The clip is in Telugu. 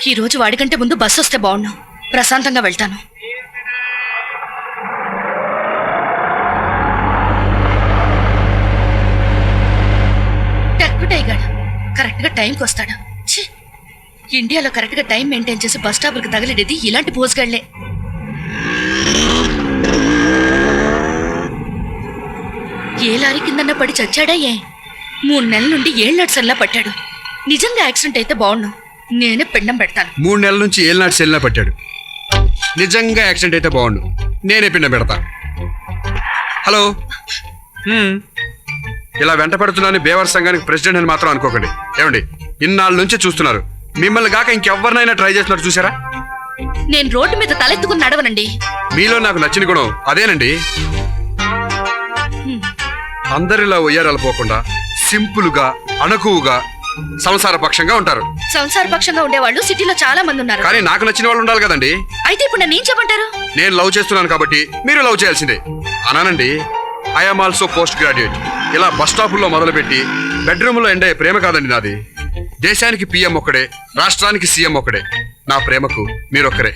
ఈ రోజు వాడికంటే ముందు బస్సు వస్తే బాగున్నాం ప్రశాంతంగా వెళ్తాను. టక్కు టైగాడు టైంకి వస్తాడు. ఛీ! ఇండియాలో కరెక్ట్గా టైం మెయింటైన్ చేసి బస్ స్టాప్కి తగిలేది ఇలాంటి పోజుగాళ్ళే ఏ లారీ కిందన్నా పడి చచ్చాడా ఏ? మూడు నెలల నుండి ఏళ్ళడ్సల్లా పట్టాడు. నిజంగా యాక్సిడెంట్ అయితే బాగుండు. నేనే పిండం పెడతాను. మూడు నెలల నుంచి ఏలినాటి సెల్లినా పట్టాడు. నిజంగా యాక్సిడెంట్ అయితే బాగుండు. నేనే పిండ పెడతా. హలో? హ్మ్. ఇలా వెంట పెడుతున్నాను బేవర్ సంఘానికి ప్రెసిడెంట్ అని మాత్రం అనుకోకండి. ఏమండి? ఇన్నాళ్ళ నుంచి చూస్తున్నారు. మిమ్మల్ని కాక ఇంకెవరినైనా ట్రై చేస్తున్నారు చూసారా నేను రోడ్డు మీద తలెత్తుకుని నడవనండి. మీలో నాకు నచ్చిన గుణం అదేనండి. అందరిలా ఉయ్యారాలు పోకుండా సింపుల్గా అణకువగా సంసార పక్షంగా ఉంటారు. సంసారపక్షంగా ఉండేవాళ్ళు సిటీలో చాలా మంది ఉన్నారు. కానీ నాకు నచ్చిన వాళ్ళు ఉండాలి కదండి. అయితే ఇప్పుడు నన్ను ఏం చెప్పంటారు నేను లవ్ చేస్తున్నాను కాబట్టి మీరు లవ్ చేయాల్సిందే. అనానండి ఐఎమ్ ఆల్సో పోస్ట్ గ్రాడ్యుయేట్ ఇలా బస్ స్టాపుల్లో మొదలుపెట్టి బెడ్రూమ్లో ఎండే ప్రేమ కాదండి నాది. దేశానికి పిఎం ఒక్కడే రాష్ట్రానికి సీఎం ఒక్కడే. నా ప్రేమకు మీరొక్కరే.